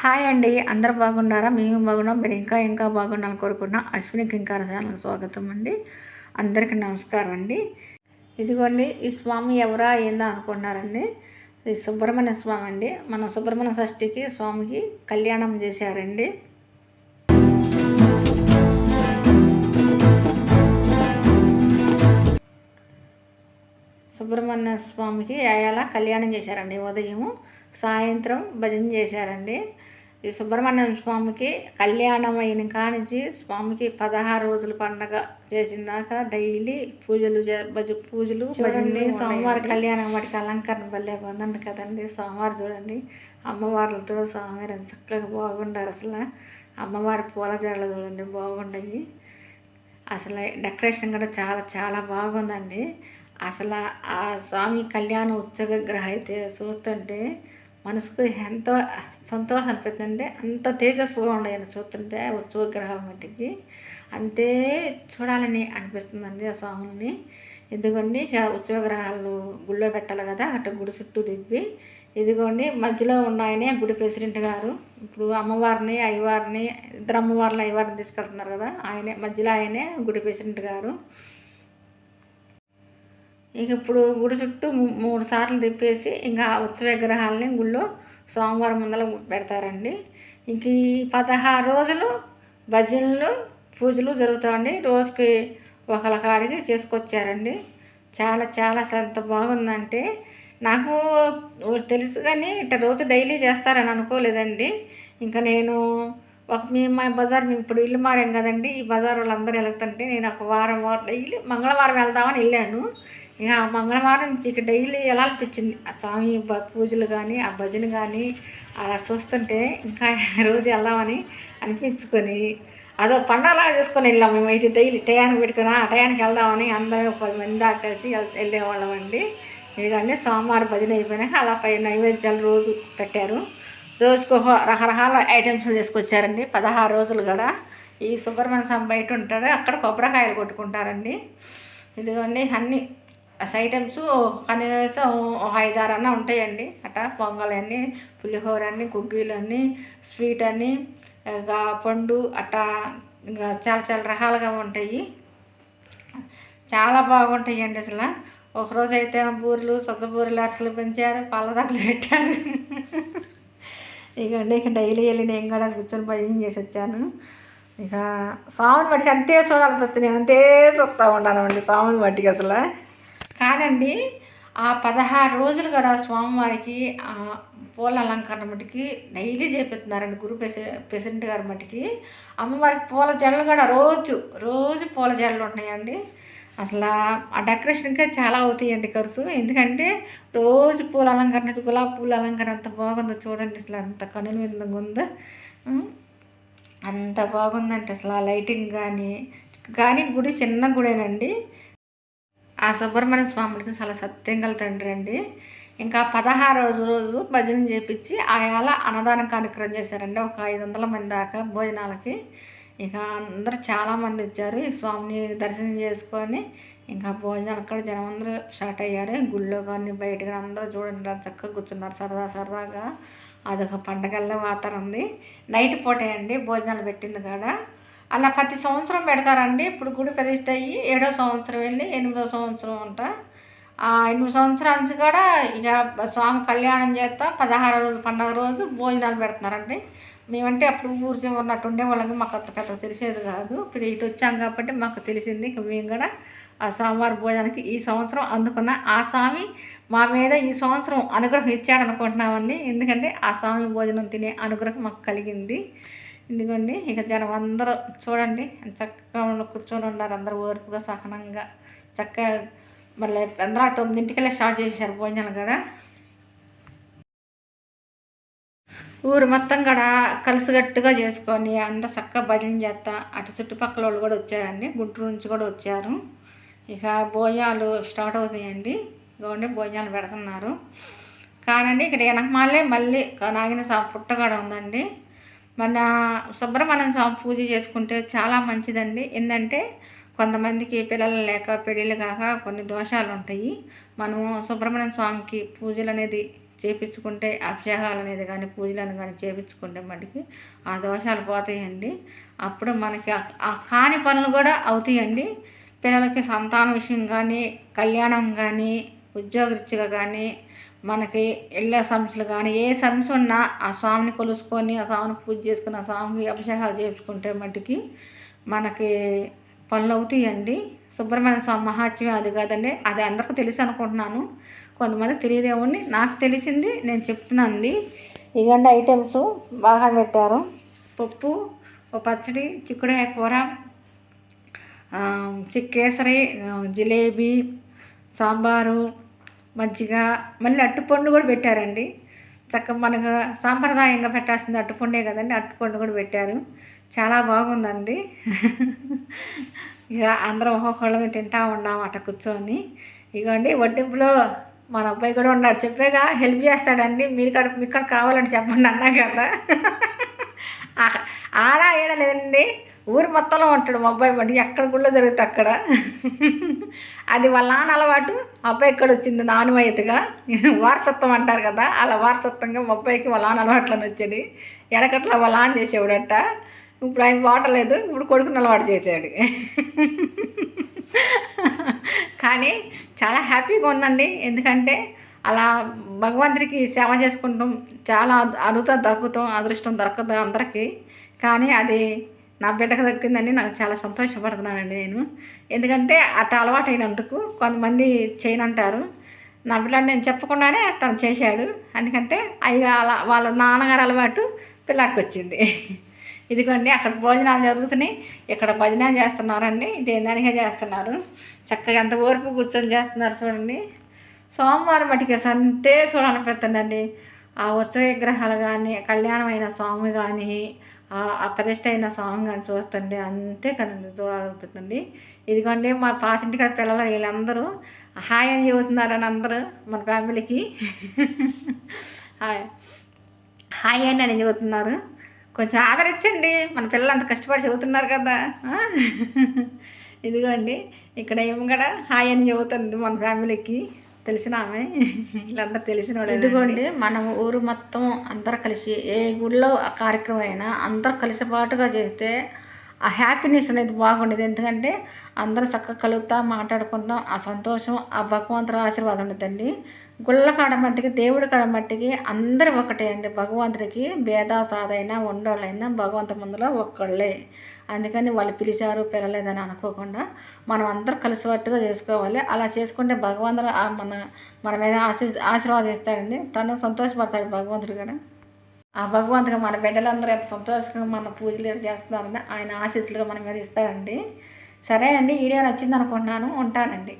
Hi అండి. అందరు బాగున్నారా? మేము బాగున్నాం. మీరు ఇంకా ఇంకా బాగుండాలని కోరుకున్నా అశ్విని కింకార ఛానల్కి స్వాగతం అండి. అందరికీ నమస్కారం అండి. ఇదిగోండి ఈ స్వామి ఎవరా ఏందా అనుకున్నారండి. ఈ సుబ్రహ్మణ్య స్వామి అండి. మన సుబ్రహ్మణ్య షష్ఠికి స్వామికి కళ్యాణం చేశారండి. సుబ్రహ్మణ్య స్వామికి అయాల కళ్యాణం చేశారండి ఉదయం సాయంత్రం భజన చేశారండి. ఈ సుబ్రహ్మణ్యం స్వామికి కళ్యాణం అయిన కానించి స్వామికి పదహారు రోజుల పండగ చేసిన దాకా డైలీ పూజలు చే- భజ పూజలు భజనలు సోమవారం కళ్యాణం వాటికి అలంకరణ భలే ఉందండి కదండి. సోమవారం చూడండి. అమ్మవార్లతో స్వామివారు ఎంత చక్కగా బాగుండారు అసలు. అమ్మవారి పూల జడలు చూడండి బాగున్నాయి అసలు డెకరేషన్ కూడా చాలా చాలా బాగుందండి. అసలు ఆ స్వామి కళ్యాణ ఉత్సవగ్రహ అయితే చూస్తుంటే మనసుకు ఎంతో సంతోషం అనిపిస్తుందంటే అంత తేజస్సుగా ఉన్నాయండి చూస్తుంటే ఉత్సవ ఉత్సవగ్రహాల మట్టికి అంతే చూడాలని అనిపిస్తుందండి ఆ స్వాముల్ని. ఎందుకండి ఉత్సవ గ్రహాలు గుళ్ళో పెట్టాలి కదా అటు గుడి చుట్టూ తిప్పి ఇదిగోండి మధ్యలో ఉన్న ఆయనే గుడి ప్రెసిడెంట్ గారు. ఇప్పుడు అమ్మవారిని అయ్యవారిని ఇద్దరు అమ్మవారిని అయ్యవారిని తీసుకెళ్తున్నారు కదా ఆయనే మధ్యలో ఆయనే గుడి ప్రెసిడెంట్ గారు. ఇక ఇప్పుడు గుడి చుట్టూ మూ- మూడు సార్లు తిప్పేసి ఇంకా ఉత్సవ విగ్రహాలని గుళ్ళో సోమవారం ముందర పెడతారండి. ఇంక ఈ పదహారు రోజులు భజనలు పూజలు జరుగుతాయండి. రోజుకి ఒకళ్ళ కాడికి చేసుకొచ్చారండి. చాలా చాలా ఎంత బాగుందంటే నాకు తెలుసు కానీ ఇట్ట రోజు డైలీ చేస్తారని అనుకోలేదండి. ఇంకా నేను ఒక మీ మా బజార్ మేము ఇప్పుడు ఇల్లు మారాం కదండి. ఈ బజార్ వాళ్ళందరూ వెళ్తుంటే నేను ఒక వారం వారం డైలీ మంగళవారం వెళ్దామని వెళ్ళాను. ఇక మంగళవారం నుంచి ఇక డైలీ ఎలా అనిపించింది? ఆ స్వామి పూజలు కానీ ఆ భజన కానీ అలా చూస్తుంటే ఇంకా రోజు వెళ్దామని అనిపించుకొని అదో పండగలాగా చేసుకొని వెళ్ళాం మేము అయితే డైలీ. టయానికి పెట్టుకుని ఆ టయానికి వెళ్దామని అందరం పది మంది దాకా కలిసి వెళ్- వెళ్ళేవాళ్ళం అండి. ఎందుకంటే సోమవారం భజన అయిపోయినాక అలా పై నైవేద్యాలు రోజు పెట్టారు. రోజుకు రకరకాల ఐటమ్స్ తీసుకొచ్చారండి. పదహారు రోజులు కూడా ఈ సుబ్రహ్మణ్య స్వామి బయట ఉంటాడు అక్కడ కొబ్బరికాయలు కొట్టుకుంటారండి. ఇదిగోండి అన్నీ ఐటమ్స్ కనీసం ఒక ఐదారు అన్న ఉంటాయండి. అట పొంగల్ అని పులిహోర అని కుగ్గీలు అని స్వీట్ అని ఇంకా పండు అట్టా ఇంకా చాలా చాలా రకాలుగా ఉంటాయి. చాలా బాగుంటాయి అండి అసలు ఒకరోజు అయితే బూరెలు సొద్ద బూరెలు అరసలు పెంచారు పళ్ళదాకులు పెట్టారు. ఇక ఇక డైలీ వెళ్ళి నేను కూడా కూర్చొని భయం చేసి వచ్చాను. ఇక సాముని బట్టికి అంతే చూడాలి నేను అంతే చూస్తూ ఉన్నాను అండి స్వామిని బట్టికి అసలు. కానండి ఆ పదహారు రోజులు కూడా స్వామివారికి పూల అలంకరణ మటుకి డైలీ చేపిస్తున్నారండి గురు ప్రెసి ప్రెసిడెంట్ గారి మటుకి. అమ్మవారికి పూల జడలు కూడా రోజు రోజు పూల జడలు ఉన్నాయండి. అసలు ఆ డెకరేషన్కే చాలా అవుతాయండి ఖర్చు. ఎందుకంటే రోజు పూల అలంకరణ గులాబీ పూల అలంకరణ అంత బాగుందో చూడండి అసలు అంత కనులు విందంగా ఉందో అంత బాగుందంటే అసలు ఆ లైటింగ్ కానీ కానీ గుడి చిన్న గుడేనండి. ఆ సుబ్రహ్మణ్య స్వామికి చాలా సత్యం గల తండ్రి అండి. ఇంకా పదహారు రోజు రోజు భజన చేపించి ఆయాల అన్నదాన కార్యక్రమం చేశారండి. ఒక ఐదు వందల మంది దాకా భోజనాలకి. ఇక అందరూ చాలామంది వచ్చారు. ఈ స్వామిని దర్శనం చేసుకొని ఇంకా భోజనాలు కూడా జనం అందరూ స్టార్ట్ అయ్యారు. గుళ్ళో కానీ బయట కానీ అందరూ చూడండి చక్కగా కూర్చున్నారు. సరదా సరదాగా అదొక పండగల్లో వాతావరణం ఉంది. నైట్ పూటే అండి భోజనాలు పెట్టింది కాడ. అలా ప్రతి సంవత్సరం పెడతారండి. ఇప్పుడు గుడి ప్రతిష్ట అయ్యి ఏడో సంవత్సరం వెళ్ళి ఎనిమిదో సంవత్సరం అంట. ఆ ఎనిమిది సంవత్సరాల నుంచి కూడా ఇక స్వామి కళ్యాణం చేస్తాం పదహారు రోజు పండగ రోజు భోజనాలు పెడుతున్నారండి. మేమంటే అప్పుడు ఊరు చివర ఉన్నట్టు ఉండేవాళ్ళకి మాకు అంత పెద్ద తెలిసేది కాదు. ఇప్పుడు ఇటు వచ్చాం కాబట్టి మాకు తెలిసింది. ఇక మేము కూడా ఆ స్వామివారి భోజనానికి ఈ సంవత్సరం అందుకున్న ఆ స్వామి మా మీద ఈ సంవత్సరం అనుగ్రహం ఇచ్చాడు అనుకుంటున్నామండి ఎందుకంటే ఆ స్వామి భోజనం తినే అనుగ్రహం మాకు కలిగింది. ఎందుకండి ఇక జనం అందరూ చూడండి చక్కగా ఉన్న కూర్చొని ఉన్నారు అందరూ ఓర్పుగా సహనంగా. చక్కగా మళ్ళీ అందరూ తొమ్మిదింటికల్లా స్టార్ట్ చేసేసారు భోజనాలు కూడా. ఊరు మొత్తం కూడా కలిసిగట్టుగా చేసుకొని అందరూ చక్కగా భజన చేస్తా. అటు చుట్టుపక్కల వాళ్ళు కూడా వచ్చారండి గుంటూరు నుంచి కూడా వచ్చారు. ఇక భోజనాలు స్టార్ట్ అవుతాయండి. ఇదిగోండి భోజనాలు పెడుతున్నారు. కానండి ఇక్కడ వెనకమాలే మళ్ళీ నాగిన సా పుట్టగాడ ఉందండి. మన సుబ్రహ్మణ్యం స్వామి పూజ చేసుకుంటే చాలా మంచిదండి. ఏంటంటే కొంతమందికి పిల్లలు లేక పెళ్ళిళ్ళు కాక కొన్ని దోషాలు ఉంటాయి. మనము సుబ్రహ్మణ్యం స్వామికి పూజలు అనేది చేపించుకుంటే అభిషేకాలు అనేది కానీ పూజలను కానీ చేపించుకుంటే మటుకి ఆ దోషాలు పోతాయండి. అప్పుడు మనకి ఆ- ఆ కాని పనులు కూడా అవుతాయండి. పిల్లలకి సంతాన విషయం కానీ కళ్యాణం కానీ ఉద్యోగరీత్యగా కానీ మనకి ఇళ్ళ సమస్యలు కానీ ఏ సమస్య ఉన్నా ఆ స్వామిని కొలుసుకొని ఆ స్వామిని పూజ చేసుకుని ఆ స్వామికి అభిషేకాలు చేసుకుంటే మటుకి మనకి పనులు అవుతాయండి. సుబ్రహ్మణ్య స్వామి మహాత్మ్యం అది కాదండి. అది అందరికీ తెలుసు అనుకుంటున్నాను. కొంతమంది తెలియదేమోని నాకు తెలిసింది నేను చెప్తున్నానండి. ఇవన్నీ ఐటమ్స్ బాగా పెట్టారు. పప్పు ఒక పచ్చడి చిక్కుడుకాయ కూర చిక్కేసరి జిలేబీ సాంబారు మజ్జిగ మళ్ళీ అట్టుపండు కూడా పెట్టారండి. చక్కగా మనకు సాంప్రదాయంగా పెట్టాల్సింది అట్టుపండే కదండి అట్టుపండు కూడా పెట్టారు. చాలా బాగుందండి. ఇక అందరం ఒక్కొక్కళ్ళమే తింటా ఉన్నాం అట్ట కూర్చొని. ఇగోండి వడ్డింపులో మన అబ్బాయి కూడా ఉన్నాడు. చెప్పేగా హెల్ప్ చేస్తాడండి. మీరు ఇక్కడ మీకు కావాలంటే చెప్పండి అన్నా కదా. ఆడా ఆడ లేదండి. ఊరు మొత్తంలో ఉంటాడు మా అబ్బాయి మటుకు ఎక్కడ గుళ్ళో జరుగుతుంది అక్కడ? అది వాళ్ళ నాన్న అలవాటు. అబ్బాయి ఇక్కడ వచ్చింది? నానుమయ్యతగా వారసత్వం అంటారు కదా అలా వారసత్వంగా మా అబ్బాయికి వాళ్ళ నాన్న అలవాట్లని వచ్చాడు ఎనకట్ల వాళ్ళ నాన్న చేసేవాడట. ఇప్పుడు ఆయన వాడలేదు ఇప్పుడు కొడుకుని అలవాటు చేశాడు. కానీ చాలా హ్యాపీగా ఉందండి ఎందుకంటే అలా భగవంతుడికి సేవ చేసుకుంటాం. చాలా అరుత దొరుకుతాం అదృష్టం దొరకదు అందరికీ. కానీ అది నా బిడ్డకు దక్కిందని నాకు చాలా సంతోషపడుతున్నానండి నేను. ఎందుకంటే అట్ట అలవాటైనందుకు కొంతమంది చేయనంటారు. నా పిల్లాడు నేను చెప్పకుండానే తను చేశాడు. ఎందుకంటే అయ్య అలా వాళ్ళ నాన్నగారు అలవాటు పిల్లాడికి వచ్చింది. ఇదిగోండి అక్కడ భోజనాలు జరుగుతున్నాయి. ఇక్కడ భజన చేస్తున్నారండి. దేనిదానిగా చేస్తున్నారు? చక్కగా ఎంత ఓర్పు కూర్చొని చేస్తున్నారు చూడండి. సోమవారం మటుకి సంతే చూడాలనిపిస్తుందండి. ఆ ఉత్సవ విగ్రహాలు కానీ కళ్యాణమైన స్వామి కానీ ఆ అయిన సాంగ్ అని చూస్తుంటే అంతే కదండి చూడాలనిపిస్తుంది. ఇదిగోండి మా పాతింటి కాడ పిల్లలు వీళ్ళందరూ హాయ్ అని చెబుతున్నారని అందరూ మన ఫ్యామిలీకి. హాయ్. హాయ్ అని అని చెబుతున్నారు. కొంచెం ఆదరించండి మన పిల్లలు అంత కష్టపడి చదువుతున్నారు కదా. ఇదిగోండి ఇక్కడ ఏం కూడా హాయ్ అని చెబుతుంది మన ఫ్యామిలీకి. తెలిసిన ఆమె. వీళ్ళందరూ తెలిసిన వాళ్ళు ఇదిగోండి మన ఊరు మొత్తం అందరు కలిసి ఏ గుడిలో కార్యక్రమం అయినా అందరు కలిసిపాటుగా చేస్తే ఆ హ్యాపీనెస్ అనేది బాగుండేది. ఎందుకంటే అందరూ చక్కగా కలుగుతా మాట్లాడుకుంటాం ఆ సంతోషం ఆ భగవంతుడు ఆశీర్వాదం ఉండదండి. గుళ్ళ కాడ మట్టికి దేవుడి కాడ మట్టికి అందరూ ఒకటే అండి. భగవంతుడికి భేదాసాదైనా ఉండోళ్ళైనా భగవంతు ముందులో ఒక్కళ్ళే. అందుకని వాళ్ళు పిలిచారు పిలలేదని అనుకోకుండా మనం అందరూ కలిసికట్టుగా చేసుకోవాలి. అలా చేసుకుంటే భగవంతుడు మన మన మీద ఆశీ ఆశీర్వాదం ఇస్తాడండి. తను సంతోషపడతాడు భగవంతుడు కూడా. ఆ భగవంతుగా మన బిడ్డలందరూ ఎంత సంతోషంగా మన పూజలు చేస్తున్నారని ఆయన ఆశీస్సులుగా మన మీద ఇస్తాడండి. సరే అండి వీడియో నచ్చింది అనుకుంటున్నాను. ఉంటానండి.